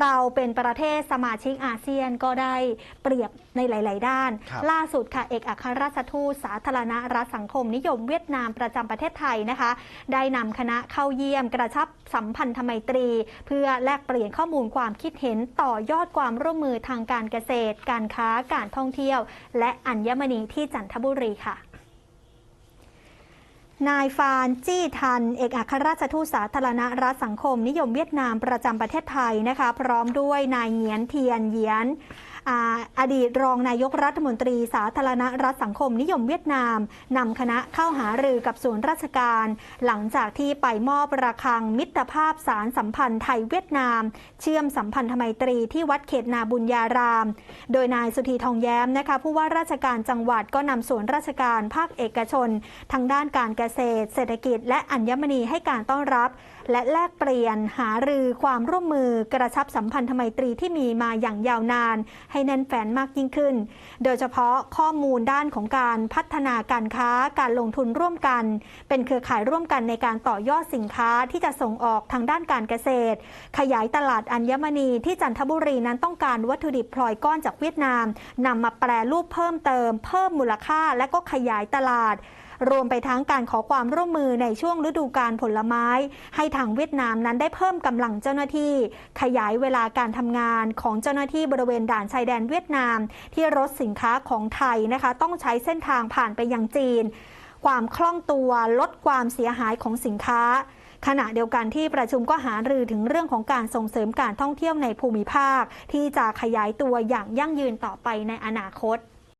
เราเป็นประเทศสมาชิกอาเซียนก็ได้เปรียบในหลาย ๆ ด้าน ครับ ล่าสุดค่ะเอกอัครราชทูตสาธารณรัฐสังคมนิยมเวียดนามประจำประเทศไทยนะคะ ได้นำคณะเข้าเยี่ยมกระชับสัมพันธไมตรี เพื่อแลกเปลี่ยนข้อมูลความคิดเห็นต่อยอดความร่วมมือทางการเกษตร การค้าการท่องเที่ยว และอัญมณีที่จันทบุรีค่ะ นายฟานจี้ทัน เอกอัครราชทูตสาธารณรัฐสังคมนิยมเวียดนามประจำประเทศไทยนะคะ พร้อมด้วยนายเหงียนเทียนเหยียน ออดีตรองนายกรัฐมนตรีสาธารณรัฐสังคมนิยมเวียดนามนำคณะเข้าหารือกับส่วนราชการ หลังจากที่ไปมอบระฆังมิตรภาพสารสัมพันธ์ไทยเวียดนาม เชื่อมสัมพันธไมตรีที่วัดเขตนาบุญญาราม โดยนายสุธีทองแย้มนะคะผู้ว่าราชการจังหวัดก็นำส่วนราชการภาคเอกชน ทางด้านการเกษตร เศรษฐกิจ และอัญมณีให้การต้อนรับ และแลกเปลี่ยนหารือความร่วมมือ กระชับสัมพันธไมตรีที่มีมาอย่างยาวนานใให้แน่นแฟนมากยิ่งขึ้น โดยเฉพาะข้อมูลด้านของการพัฒนาการค้าการลงทุนร่วมกัน เป็นเครือข่ายร่วมกันในการต่อยอดสินค้าที่จะส่งออกทางด้านการเกษตร ขยายตลาดอัญมณีที่จันทบุรีนั้นต้องการวัตถุดิบพลอยก้อนจากเวียดนามนำมาแปรรูปเพิ่มเติม เพิ่มมูลค่าและก็ขยายตลาด รวมไปทั้งการขอความร่วมมือในช่วงฤดูการผลไม้ ให้ทางเวียดนามนั้นได้เพิ่มกำลังเจ้าหน้าที่ ขยายเวลาการทำงานของเจ้าหน้าที่บริเวณด่านชายแดนเวียดนาม ที่รถสินค้าของไทยนะคะ ต้องใช้เส้นทางผ่านไปยังจีน ความคล่องตัวลดความเสียหายของสินค้าขณะเดียวกันที่ประชุมก็หารือถึงเรื่องของการส่งเสริมการท่องเที่ยวในภูมิภาค ที่จะขยายตัวอย่างยั่งยืนต่อไปในอนาคต